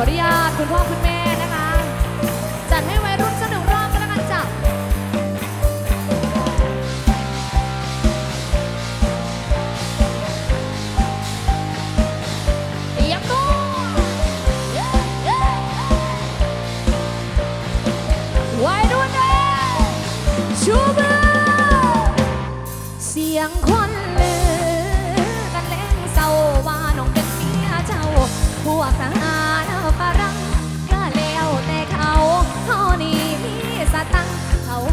ขออนุญาตคุณพ่อคุณแม่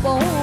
我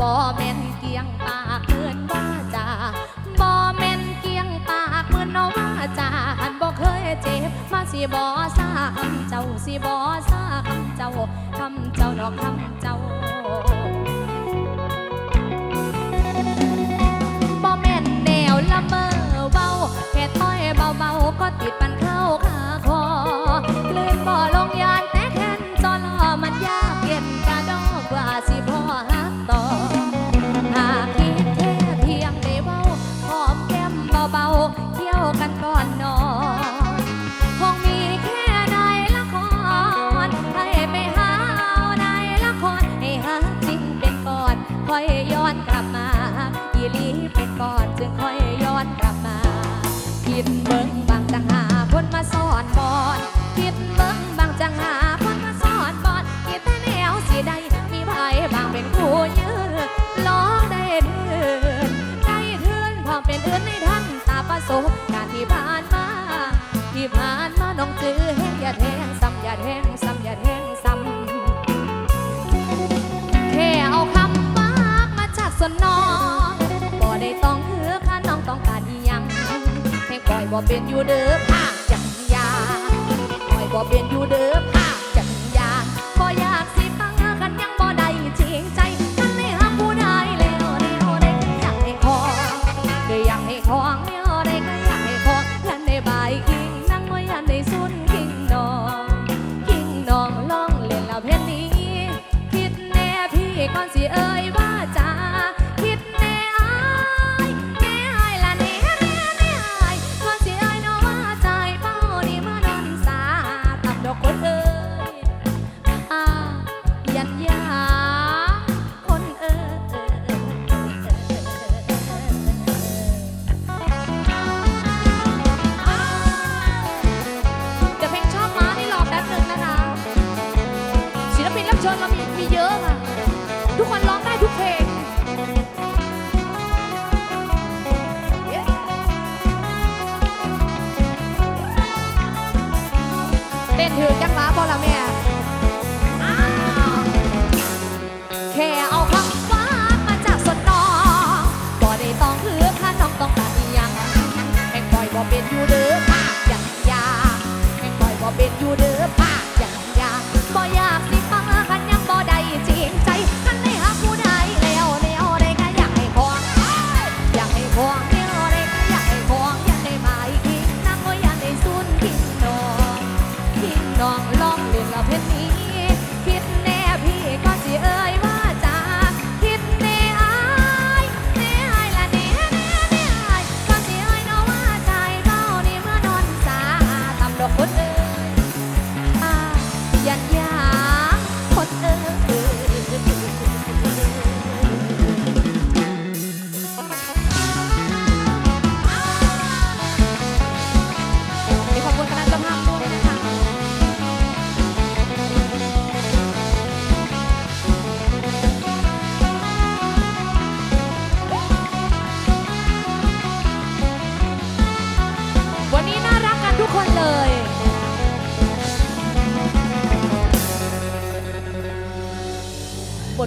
บ่แม่นเกียงปากเหมือนว่าจ่าบ่แม่นเกียงปากเหมือนนว่าจ่าอันบ่เคยเจ็บมาสิบ่ซาคำเจ้าสิบ่ซาคำเจ้าคำเจ้าดอกคำเจ้าบ่แม่นแนวละเมอเบาแค่ต้อยเบาๆก็ติดปันเข้าขาาแทงซ้ำอย่าแทงซ้ำอย่าแทงซ้ำแค่เอาคำมากมาจากสนนองบ่ได้ต้องเคือข้าน้องต้องการยังให้ปล่อยบ่เป็นอยู่เด้อภางจังยาปล่อยบ่เป็นอยู่เด้อ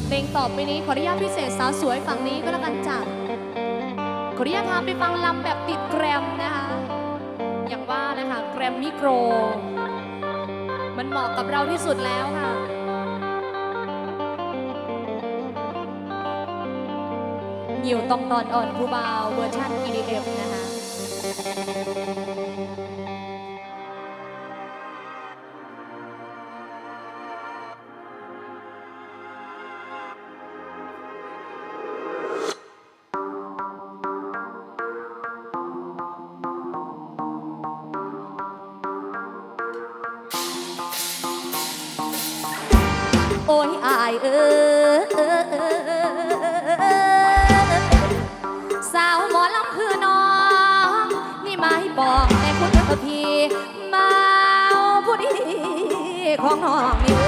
เพลงต่อไปนี้ขออนุญาตพิเศษสาวสวยฝั่งนี้ก็แล้วกันจ้ะขออนุญาตพาไปฟังลำแบบติดแกรมนะคะ อย่างว่านะคะแกรมมิโคร มันเหมาะกับเราที่สุดแล้วค่ะเหี่ยวตองตอนอ่อนผู้บาเวอร์ชัน EDF นะคะ โอ้ยอายเออสาวหมอลำคือน้อง นี่ไม่บอกแต่คุณพี่มาผู้ดีของน้องนี่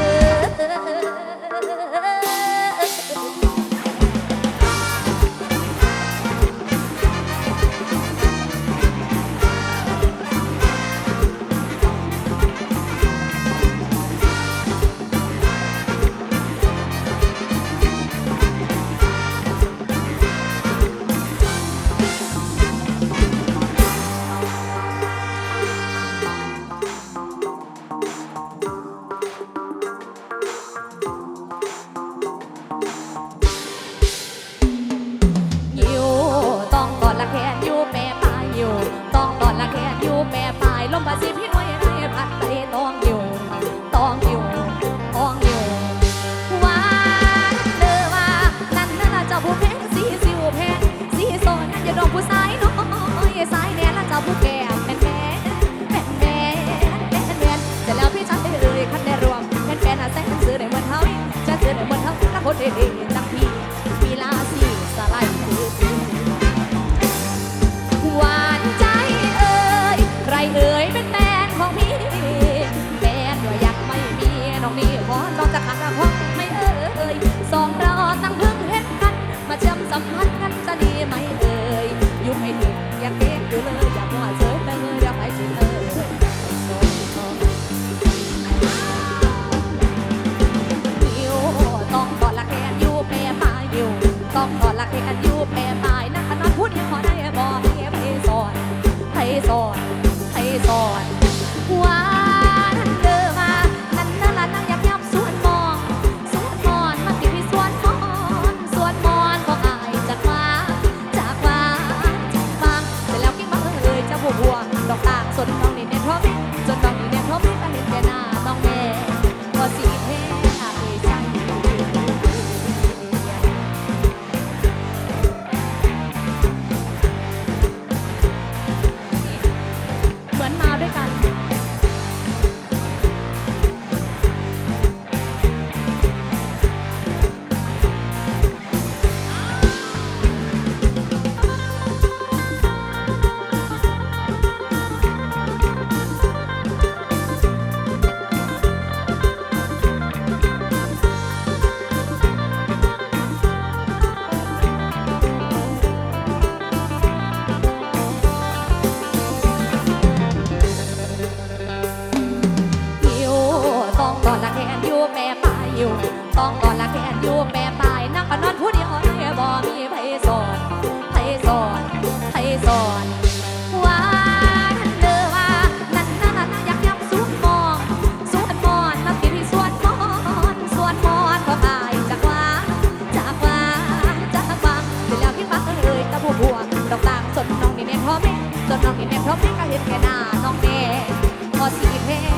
คนเอง ก่อน น้องเบขอสีเพ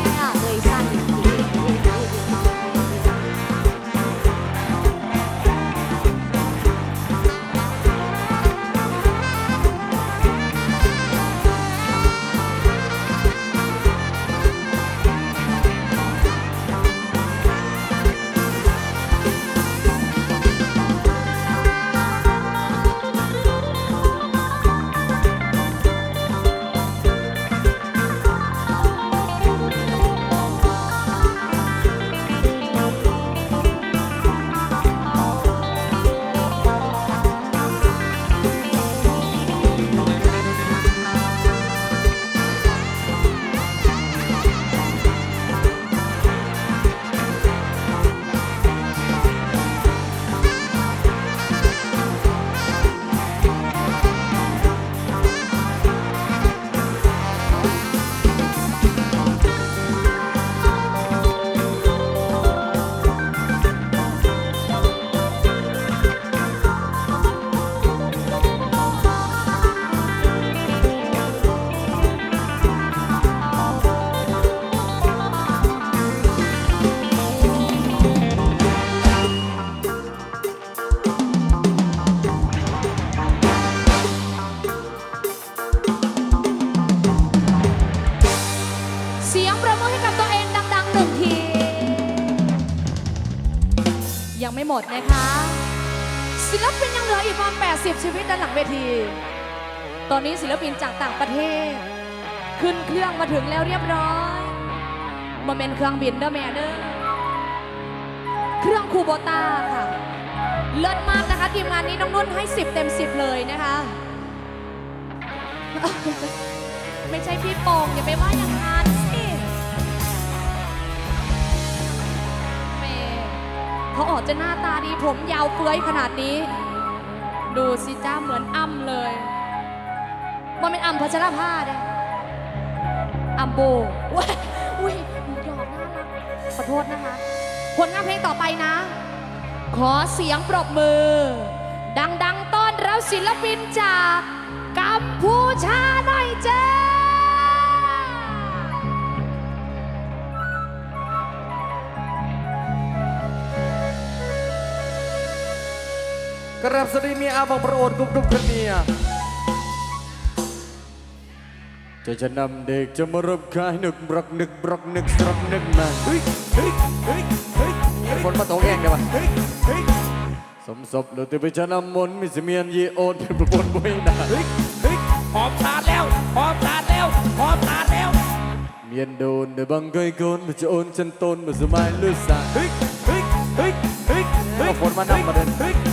ไม่หมดนะคะ ศิลปินยังเหลืออีกประมาณ80 ชีวิตด้านหลังเวที ตอนนี้ศิลปินจากต่างประเทศ ขึ้นเครื่องมาถึงแล้วเรียบร้อยมาเป็นเครื่องบินเดอร์แมนเดอร์เครื่องคูโบต้าค่ะ เลิศมากนะคะทีมงานนี้น้องนุ่นให้ 10 เต็ม 10 เลยนะคะ ไม่ใช่พี่ปองอย่าไปว่าอย่างนั้น เขาออกจะหน้าตาดีผมยาวเฟื้อยขนาดนี้ ดูสิจ้าเหมือนอ้ำเลยมันเป็นอ้ำพัชรภาเด้อ้ำโบว้ยอุ้ยหมูหยอกน่ารักขอโทษนะคะผลงานเพลงต่อไปนะ ขอเสียงปรบมือ ดัง ๆ ต้อนรับศิลปินจากกัมพูชาหน่อย รักนึกสรักนึกมาเฮ้ยเฮ้ยเฮ้ยเฮ้ยฝนมาตกเองได้ปะเฮ้ยเฮ้ยสมศพเราจะไปจะนำมนต์มิสเมียนยีโอนเป็นประปนบุยนาเฮ้ยเฮ้ยพร้อมชาร์จแล้วพร้อมชาร์จแล้วพร้อมชาร์จแล้วเมียนโดนเดบังเคยโกนมันจะโอนฉันตนมันสมัยลุสาเฮ้ยเฮ้ยเฮ้ยเฮ้ยเฮ้ยฝนมานำมาเดิน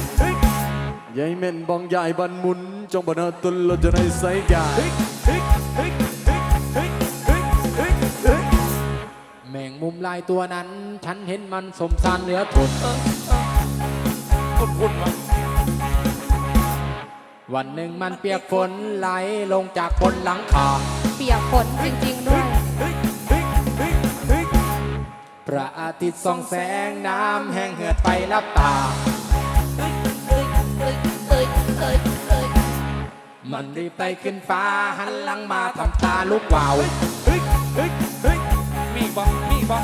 ยเฮ้ยยายเม่นบองยายบันหมุน จงบันเอาตุนเราจะในใส่กาแมงมุมลายตัวนั้น ฉันเห็นมันสมสารเหลือทนคุณวะวันหนึ่งมันเปียกฝนไหลลงจากบนหลังคาเปียกฝนจริงๆด้วย พระอาทิตย์ส่องแสงน้ำแห้งเหือดไปรับตา มันรีบไต่ขึ้นฟ้าหันหลังมาทำตาลุกวาวมีบอมีบอ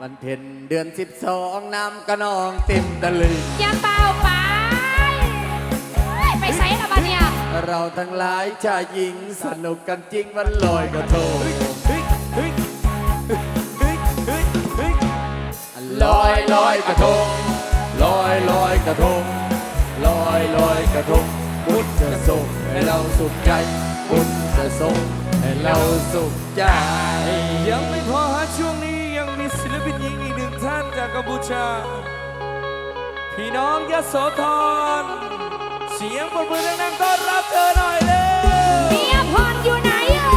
มันเพ็นเดือนสิบสองน้ำกระนองเต็มตะลึงอย่าเป่าไปไปไซส์ละบ้าเนี่ยเราทั้งหลายชายหญิงสนุกกันจริงวันลอยกระทงลอยลอยกระทงลอยลอยกระทง ลอยลอยกระทงบุญจะส่งให้เราสุขใจบุญจะส่งให้เราสุขใจ ยังไม่พอฮะช่วงนี้ยังมีศิลปินหญิงอีกหนึ่งท่านจากกัมพูชา พี่น้องยโสธรเสียงปรบมือดังๆต้อนรับเธอหน่อยเร็วเมียพรอยู่ไหนเอ่ย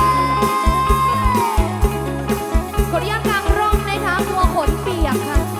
ขออนุญาตกางร่มนะคะกลัวขนเปียกค่ะ